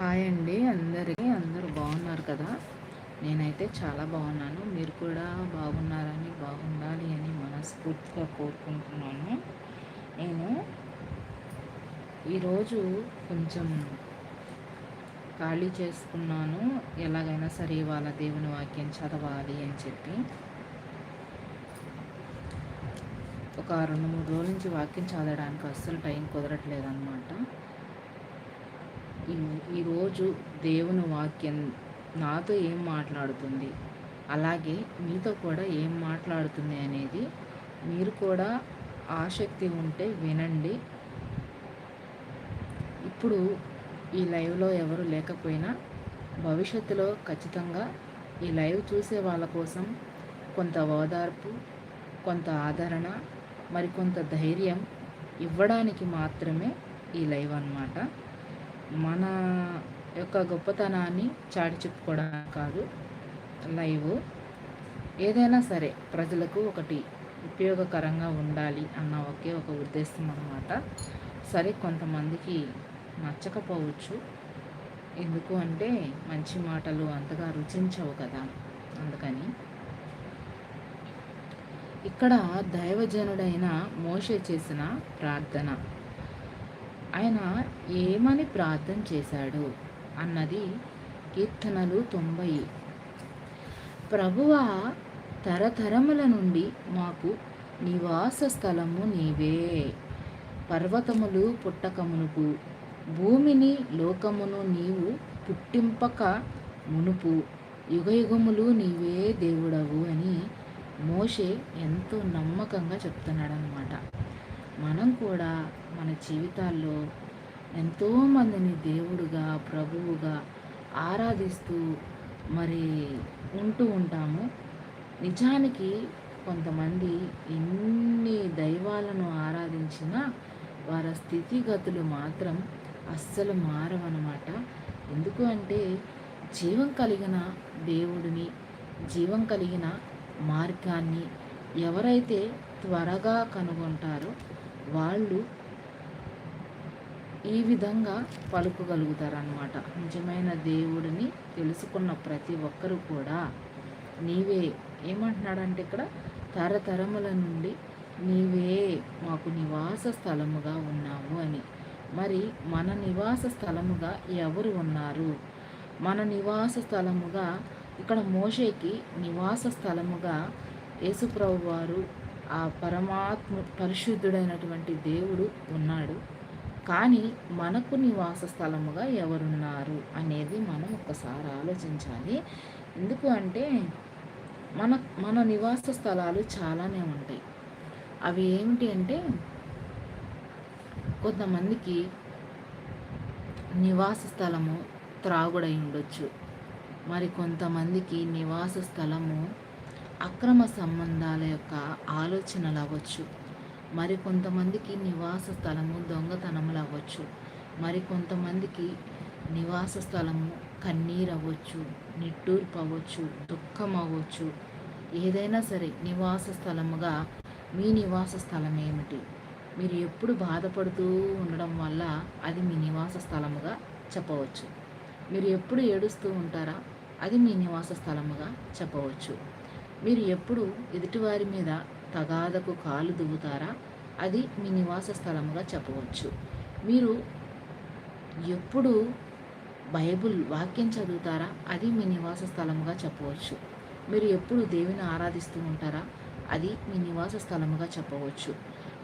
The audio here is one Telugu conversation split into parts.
హాయ్ అండి అందరికీ. అందరూ బాగున్నారు కదా? నేనైతే చాలా బాగున్నాను. మీరు కూడా బాగున్నారని బాగుండాలి అని మనస్ఫూర్తిగా కోరుకుంటున్నాను. నేను ఈరోజు కొంచెం ఖాళీ చేసుకున్నాను. ఎలాగైనా సరే వాళ్ళ దేవుని వాక్యం చదవాలి అని చెప్పి. ఒక రెండు మూడు రోజుల నుంచి వాక్యం చదవడానికి అస్సలు టైం కుదరట్లేదు అనమాట ఈరోజు దేవుని వాక్యం నాతో ఏం మాట్లాడుతుంది? అలాగే మీతో కూడా ఏం మాట్లాడుతుంది అనేది మీరు కూడా ఆసక్తి ఉంటే వినండి. ఇప్పుడు ఈ లైవ్లో ఎవరు లేకపోయినా భవిష్యత్తులో ఖచ్చితంగా ఈ లైవ్ చూసే వాళ్ళ కోసం కొంత ఓదార్పు కొంత ఆదరణ మరికొంత ధైర్యం ఇవ్వడానికి మాత్రమే ఈ లైవ్ అన్నమాట. మన యొక్క గొప్పతనాన్ని చాటి చెప్పుకోవడానికి కాదు లైవ్. ఏదైనా సరే ప్రజలకు ఒకటి ఉపయోగకరంగా ఉండాలి అన్న ఒకే ఒక ఉద్దేశం అన్నమాట. సరే కొంతమందికి నచ్చకపోవచ్చు. ఎందుకు అంటే మంచి మాటలు అంతగా రుచించవు కదా అందుకని. ఇక్కడ దైవజనుడైన మోషే చేసిన ప్రార్థన. ఆయన ఏమని ప్రార్థన చేశాడు? అన్నది కీర్తనలు తొంభై. ప్రభువ తరతరముల నుండి మాకు నివాస స్థలము నీవే. పర్వతములు పుట్టకమునుపు భూమిని లోకమును నీవు పుట్టింపక మునుపు యుగయుగములు నీవే దేవుడవు అని మోషే ఎంతో నమ్మకంగా చెప్తున్నాడనమాట మనం కూడా మన జీవితాల్లో ఎంతోమందిని దేవుడుగా ప్రభువుగా ఆరాధిస్తూ మరి ఉంటూ ఉంటాము. నిజానికి కొంతమంది ఎన్ని దైవాలను ఆరాధించినా వారి స్థితిగతులు మాత్రం అస్సలు మారవన్నమాట. ఎందుకు అంటే జీవం కలిగిన దేవుడిని జీవం కలిగిన మార్గాన్ని ఎవరైతే త్వరగా కనుగొంటారో వాళ్ళు ఈ విధంగా పలుకోగలుగుతారనమాట నిజమైన దేవుడిని తెలుసుకున్న ప్రతి ఒక్కరు కూడా నీవే. ఏమంటున్నాడంటే ఇక్కడ? తరతరముల నుండి నీవే మాకు నివాస స్థలముగా ఉన్నావు అని. మరి మన నివాస స్థలముగా ఎవరు ఉన్నారు? మన నివాస స్థలముగా ఇక్కడ మోషేకి నివాస స్థలముగా యేసుప్రభు వారు ఆ పరమాత్మ పరిశుద్ధుడైనటువంటి దేవుడు ఉన్నాడు. కానీ మనకు నివాస స్థలముగా ఎవరున్నారు అనేది మనం ఒకసారి ఆలోచించాలి. ఎందుకు అంటే మన మన నివాస స్థలాలు చాలానే ఉంటాయి. అవి ఏమిటి అంటే కొంతమందికి నివాస స్థలము త్రాగుడై ఉండొచ్చు. మరి కొంతమందికి నివాస స్థలము అక్రమ సంబంధాల యొక్క ఆలోచనలు అవ్వచ్చు మరి కొంతమందికి నివాస స్థలము దొంగతనములు అవ్వచ్చు మరి కొంతమందికి నివాస స్థలము కన్నీరు అవ్వచ్చు నిట్టూర్పు అవ్వచ్చు దుఃఖం అవ్వచ్చు ఏదైనా సరే నివాస స్థలముగా మీ నివాస స్థలం ఏమిటి మీరు ఎప్పుడు బాధపడుతూ ఉండడం వల్ల అది మీ నివాస స్థలముగా చెప్పవచ్చు. మీరు ఎప్పుడు ఏడుస్తూ ఉంటారా? అది మీ నివాస స్థలముగా చెప్పవచ్చు. మీరు ఎప్పుడు ఎదుటివారి మీద తగాదకు కాలు దువ్వుతారా? అది మీ నివాస స్థలముగా చెప్పవచ్చు. మీరు ఎప్పుడు బైబుల్ వాక్యం చదువుతారా? అది మీ నివాస స్థలముగా చెప్పవచ్చు. మీరు ఎప్పుడు దేవుని ఆరాధిస్తూ ఉంటారా? అది మీ నివాస స్థలముగా చెప్పవచ్చు.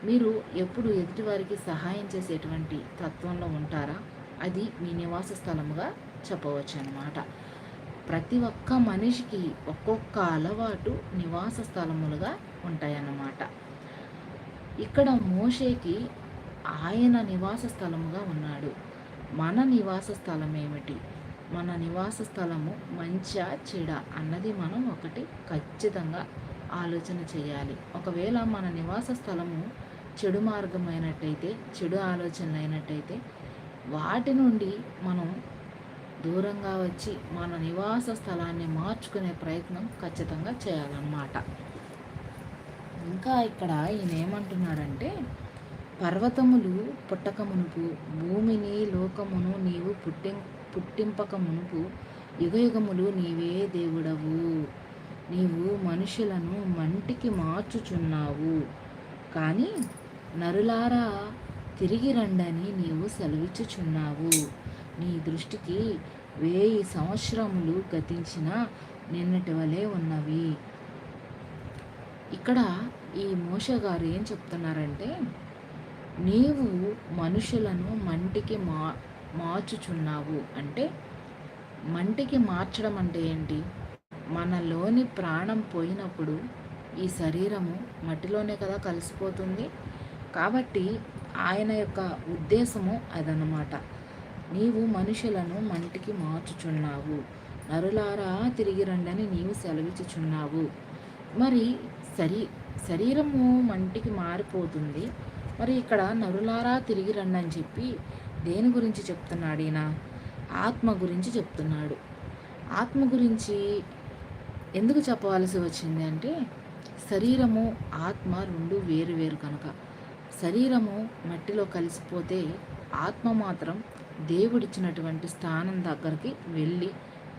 మీరు ఎప్పుడు ఎదుటివారికి సహాయం చేసేటువంటి తత్వంలో ఉంటారా? అది మీ నివాస స్థలముగా చెప్పవచ్చు అన్నమాట ప్రతి ఒక్క మనిషికి ఒక్కొక్క అలవాటు నివాస స్థలములుగా ఉంటాయన్నమాట. ఇక్కడ మోషేకి ఆయన నివాస స్థలముగా ఉన్నాడు. మన నివాస స్థలం ఏమిటి మన నివాస స్థలము మంచా చెడ అన్నది మనం ఒకటి ఖచ్చితంగా ఆలోచన చేయాలి. ఒకవేళ మన నివాస స్థలము చెడు మార్గం అయినట్టయితే చెడు ఆలోచనలు అయినట్టయితే వాటి నుండి మనం దూరంగా వచ్చి మన నివాస స్థలాన్ని మార్చుకునే ప్రయత్నం ఖచ్చితంగా చేయాలన్నమాట. ఇంకా ఇక్కడ ఈయన ఏమంటున్నాడంటే పర్వతములు పుట్టక మునుపు భూమిని లోకమును నీవు పుట్టి పుట్టింపక మునుపు యుగయుగములు నీవే దేవుడవు. నీవు మనుషులను మంటికి మార్చుచున్నావు. కానీ నరులారా తిరిగి రండని నీవు సెలవిచ్చుచున్నావు. నీ దృష్టికి వేయి సంవత్సరములు గతించిన నిన్నటి వలె ఉన్నవి. ఇక్కడ ఈ మోష గారు ఏం చెప్తున్నారంటే నీవు మనుషులను మంటికి మా మార్చుచున్నావు. అంటే మంటికి మార్చడం అంటే ఏంటి? మనలోని ప్రాణం పోయినప్పుడు ఈ శరీరము మట్టిలోనే కదా కలిసిపోతుంది. కాబట్టి ఆయన యొక్క ఉద్దేశము అదనమాట నీవు మనుషులను మంటికి మార్చుచున్నావు. నరులారా తిరిగి రండని నీవు సెలవిచ్చుచున్నావు. మరి శరీ శరీరము మంటికి మారిపోతుంది. మరి ఇక్కడ నరులారా తిరిగి రండి అని చెప్పి దేని గురించి చెప్తున్నాడు ఈయన? ఆత్మ గురించి చెప్తున్నాడు. ఆత్మ గురించి ఎందుకు చెప్పవలసి వచ్చింది అంటే శరీరము ఆత్మ రెండు వేరు వేరు కనుక. శరీరము మట్టిలో కలిసిపోతే ఆత్మ మాత్రం దేవుడిచ్చినటువంటి స్థానం దగ్గరికి వెళ్ళి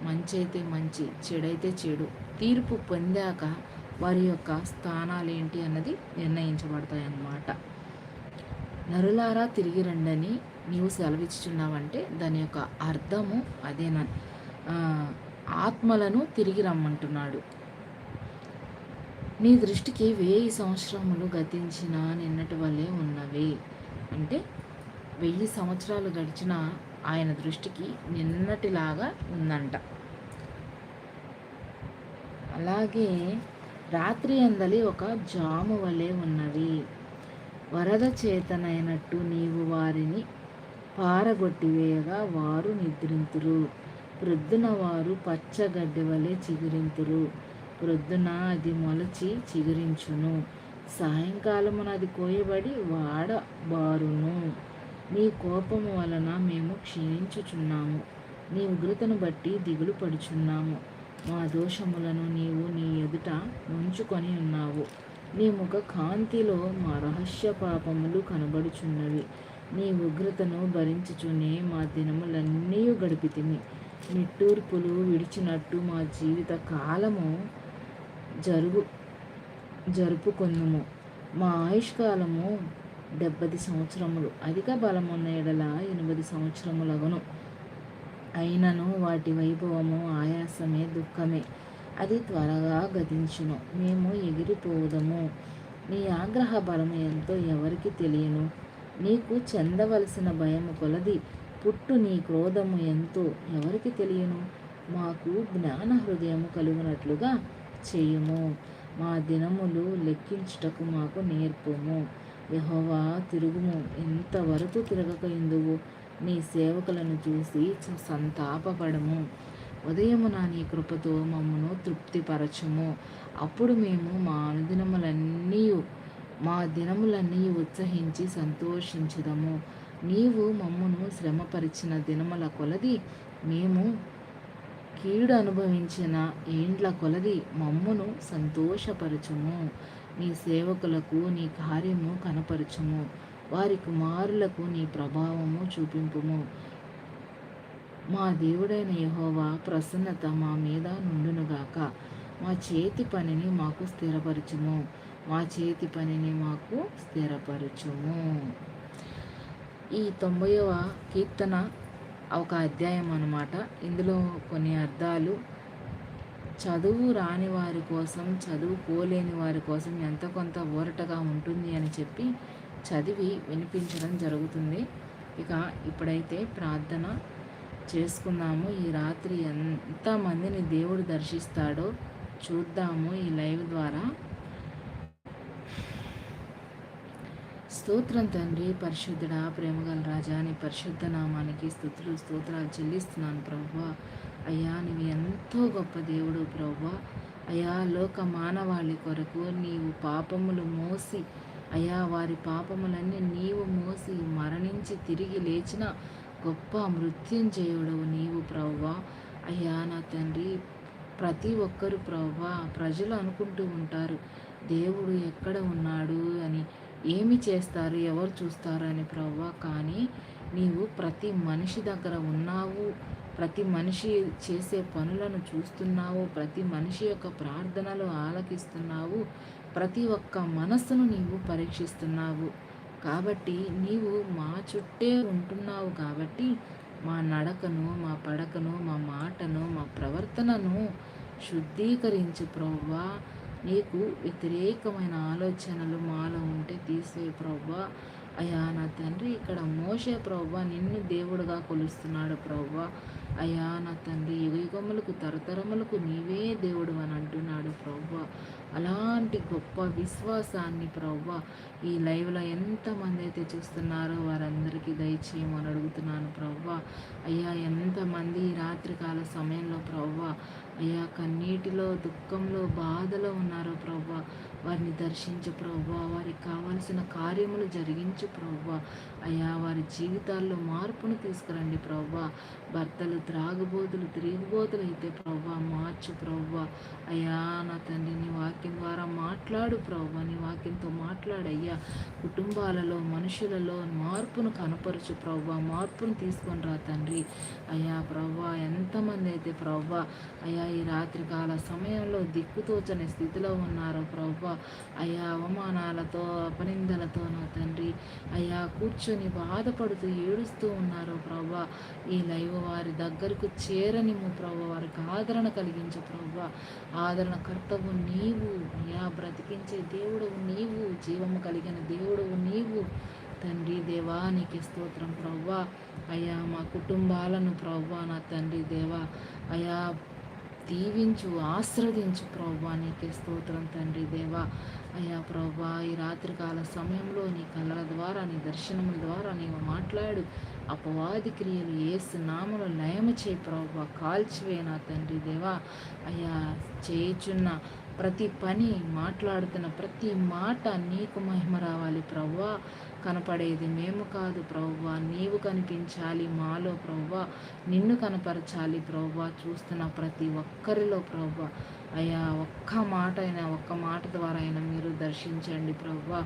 మంచి అయితే మంచి చెడైతే చెడు తీర్పు పొందాక వారి యొక్క స్థానాలు ఏంటి అన్నది నిర్ణయించబడతాయి అన్నమాట నరులారా తిరిగి రండని నీవు సెలవిచ్చుచున్నావంటే దాని యొక్క అర్థము అదేనా? ఆత్మలను తిరిగి రమ్మంటున్నాడు. నీ దృష్టికి వెయ్యి సంవత్సరములు గతించిన నిన్నటి వల్లే ఉన్నవి. అంటే వెయ్యి సంవత్సరాలు గడిచిన ఆయన దృష్టికి నిన్నటిలాగా ఉందంట. అలాగే రాత్రి అందలి ఒక జాము వలె ఉన్నవి. వరద చేతనైనట్టు నీవు వారిని పారగొట్టివేయగా వారు నిద్రింతురు. ప్రొద్దున వారు పచ్చగడ్డి వలె చిగురింతురు. ప్రొద్దున అది మొలచి చిగురించును. సాయంకాలమున అది కోయబడి వాడబారును. నీ కోపము వలన మేము క్షీణించుచున్నాము. నీ ఉగ్రతను బట్టి దిగులు పడుచున్నాము. మా దోషములను నీవు నీ ఎదుట ఉంచుకొని ఉన్నావు. నీ ముఖ కాంతిలో మా రహస్య పాపములు కనబడుచున్నవి. నీ ఉగ్రతను భరించుచునే మా దినములన్నీ గడిపితిమి. నిట్టూర్పులు విడిచినట్టు మా జీవిత కాలము జరుగు జరుపుకుందుము మా ఆయుష్కాలము డెబ్బది సంవత్సరములు. అధిక బలమున్న ఎడల ఎనిమిది సంవత్సరములగును. అయినను వాటి వైభవము ఆయాసమే దుఃఖమే. అది త్వరగా గతించును. మేము ఎగిరిపోదము. నీ ఆగ్రహ బలము ఎంతో ఎవరికి తెలియను? నీకు చెందవలసిన భయము కొలది. పుట్టు నీ క్రోధము ఎంతో ఎవరికి తెలియను? మాకు జ్ఞాన హృదయము కలుగునట్లుగా చేయుము. మా దినములు లెక్కించుటకు మాకు నేర్పుము. యహోవా తిరుగుము. ఎంతవరకు తిరగక ఎందువు? నీ సేవకులను చూసి సంతాపపడము. ఉదయమున నీ కృపతో మమ్మను తృప్తిపరచుము. అప్పుడు మేము మా అనుదినములన్నీ మా దినములన్నీ ఉత్సహించి సంతోషించదము. నీవు మమ్మను శ్రమపరిచిన దినముల కొలది మేము కీడు అనుభవించిన ఏండ్ల కొలది మమ్మును సంతోషపరచుము. నీ సేవకులకు నీ కార్యము కనపరచుము. వారి కుమారులకు నీ ప్రభావము చూపింపుము. మా దేవుడైన యహోవా ప్రసన్నత మా మీద నుండునుగాక మా చేతి పనిని మాకు స్థిరపరచుము. మా చేతి పనిని మాకు స్థిరపరచుము. ఈ తొంభైవ కీర్తన ఒక అధ్యాయం అన్నమాట. ఇందులో కొన్ని అర్థాలు చదువు రాని వారి కోసం చదువుకోలేని వారి కోసం ఎంత కొంత ఊరటగా ఉంటుంది అని చెప్పి చదివి వినిపించడం జరుగుతుంది. ఇక ఇప్పుడైతే ప్రార్థన చేసుకుందాము. ఈ రాత్రి ఎంతమందిని దేవుడు దర్శిస్తాడో చూద్దాము ఈ లైవ్ ద్వారా. స్తోత్రం తండ్రి పరిశుద్ధుడా ప్రేమగల రాజా నీ పరిశుద్ధ నామానికి స్థుతులు స్తోత్రాలు చెల్లిస్తున్నాను ప్రభు అయ్యా నీవు ఎంతో గొప్ప దేవుడు ప్రభా అయా లోక మానవాళి కొరకు నీవు పాపములు మోసి అయా వారి పాపములన్నీ నీవు మోసి మరణించి తిరిగి లేచిన గొప్ప మృత్యుంజయుడవు నీవు ప్రవ్వా. అయ్యా నా తండ్రి ప్రతి ఒక్కరు ప్రవ్వా ప్రజలు అనుకుంటూ ఉంటారు దేవుడు ఎక్కడ ఉన్నాడు అని ఏమి చేస్తారు ఎవరు చూస్తారు అని ప్రవ్వా. కానీ నీవు ప్రతి మనిషి దగ్గర ఉన్నావు ప్రతి మనిషి చేసే పనులను చూస్తున్నావు ప్రతి మనిషి యొక్క ప్రార్థనలు ఆలకిస్తున్నావు ప్రతి ఒక్క మనస్సును నీవు పరీక్షిస్తున్నావు. కాబట్టి నీవు మా చుట్టే ఉంటున్నావు కాబట్టి మా నడకను మా పడకను మా మాటను మా ప్రవర్తనను శుద్ధీకరించు ప్రవ్వా. నీకు వ్యతిరేకమైన ఆలోచనలు మాలో ఉంటే తీసే ప్రవ్వా. అయ్యా నా తండ్రి ఇక్కడ మోసే ప్రవ్వా నిన్ను దేవుడుగా కొలుస్తున్నాడు ప్రవ్వా. అయ్యా నా తండ్రి యుగయుగములకు తరతరములకు నీవే దేవుడు అని అంటున్నాడు ప్రవ్వ. అలాంటి గొప్ప విశ్వాసాన్ని ప్రవ్వ ఈ లైవ్లో ఎంతమంది అయితే చూస్తున్నారో వారందరికీ దయచేయమని అడుగుతున్నాను ప్రవ్వ. అయ్యా ఎంతమంది ఈ రాత్రికాల సమయంలో ప్రవ్వ అయ్యా కన్నీటిలో దుఃఖంలో బాధలో ఉన్నారో ప్రవ్వ వారిని దర్శించు ప్రవ్వ వారికి కావాల్సిన కార్యములు జరిగించు ప్రవ్వ. అయ్యా వారి జీవితాల్లో మార్పును తీసుకురండి ప్రవ్వా. భర్తలు త్రాగుబోతులు తిరిగిబోతులు అయితే ప్రవ్వా మార్చు ప్రవ్వా. అయ్యా నా తండ్రి నీ వాక్యం ద్వారా మాట్లాడు ప్రవ్వా నీ వాక్యంతో మాట్లాడయ్యా. కుటుంబాలలో మనుషులలో మార్పును కనపరచు ప్రవ్వా మార్పును తీసుకొని రా తండ్రి. అయ్యా ప్రవ్వా ఎంతమంది అయితే ప్రవ్వా అయ్యా ఈ రాత్రికాల సమయంలో దిక్కుతోచని స్థితిలో ఉన్నారో ప్రవ్వా. అయ్యా అవమానాలతో అపనిందలతో నా తండ్రి. అయ్యా కూర్చొని బాధపడుతూ ఏడుస్తూ ఉన్నారో ప్రవ్వా. ఈ లైవ్ వారి దగ్గరకు చేరనిము ప్రవ్వ. వారికి ఆదరణ కలిగించు ప్రవ్వ. ఆదరణ కర్తవు నీవు. అయ్యా బ్రతికించే దేవుడు నీవు. జీవము కలిగిన దేవుడు నీవు. తండ్రి దేవా నీకే స్తోత్రం ప్రవ్వా. అయ్యా మా కుటుంబాలను ప్రవ్వా నా తండ్రి దేవా. అయా దీవించు ఆశ్రదించు ప్రవ్వా. నీకే స్తోత్రం తండ్రి దేవా. అయ్యా ప్రభా ఈ రాత్రికాల సమయంలో నీ కళల ద్వారా నీ దర్శనముల ద్వారా నీవు మాట్లాడు. అపవాది క్రియలు ఏసు నామలు లయము చేయి ప్రభా. కాల్చివే నా తండ్రి దేవా. అయ్యా చేయుచున్న ప్రతి పని మాట్లాడుతున్న ప్రతి మాట నీకు మహిమ రావాలి ప్రవ్వా కనపడేది మేము కాదు ప్రవ్వా నీవు కనిపించాలి మాలో ప్రవ్వా నిన్ను కనపరచాలి ప్రవ్వా చూస్తున్న ప్రతి ఒక్కరిలో ప్రవ్వా అయ్యా ఒక్క మాట అయినా ఒక్క మాట ద్వారా అయినా మీరు దర్శించండి ప్రవ్వా.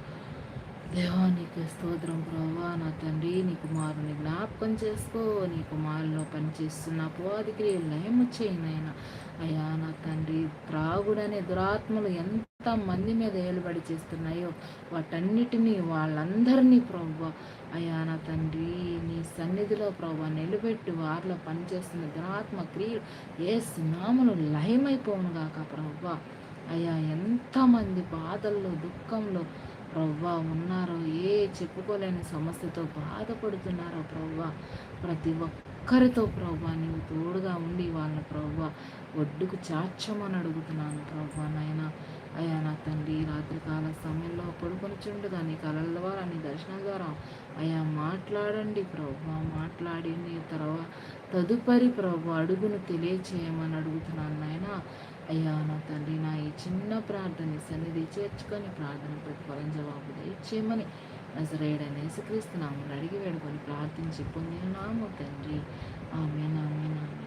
దేవా నీకు స్తోత్రం ప్రవ్వా. నా తండ్రి నీ కుమారుని జ్ఞాపకం చేసుకో. నీ కుమారులో పనిచేస్తున్న అపవాది క్రియలు లయము చేయనైనా. అయ్యా నా తండ్రి త్రాగుడనే దురాత్మలు ఎంత మంది మీద ఏలుబడి చేస్తున్నాయో వాటన్నిటినీ వాళ్ళందరినీ ప్రవ్వా. అయ్యా నా తండ్రి నీ సన్నిధిలో ప్రభు నిలబెట్టి వారిలో పనిచేస్తున్న ధనాత్మ క్రియలు ఏ స్నాములు లయమైపోవును గాక ప్రవ్వ అయ్యా ఎంతమంది బాధల్లో దుఃఖంలో ప్రవ్వా ఉన్నారో ఏ చెప్పుకోలేని సమస్యతో బాధపడుతున్నారో ప్రవ్వా ప్రతి ఒక్కరితో ప్రవ్వా నీవు తోడుగా ఉండి వాళ్ళ ప్రవ్వా ఒడ్డుకు చాచమని అడుగుతున్నాను ప్రవ్వా నాయన. అయ్యా నా తండ్రి రాత్రికాల సమయంలో పడుకొనిచుండగా నీ కళల ద్వారా నీ దర్శనం ద్వారా అయ్యా మాట్లాడండి ప్రభు మాట్లాడి నీ తర్వాత తదుపరి ప్రభు అడుగును తెలియచేయమని అడుగుతున్నాను నాయన. అయ్యా నా తండ్రి నా ఈ చిన్న ప్రార్థన సన్నిధి చేర్చుకొని ప్రార్థన ప్రతిఫలం జవాబు దయచేయమని నజరేడని యేసుక్రీస్తు నామని అడిగి వేడుకొని ప్రార్థించి పొందిన నాము తండ్రి. ఆమె నామే నామే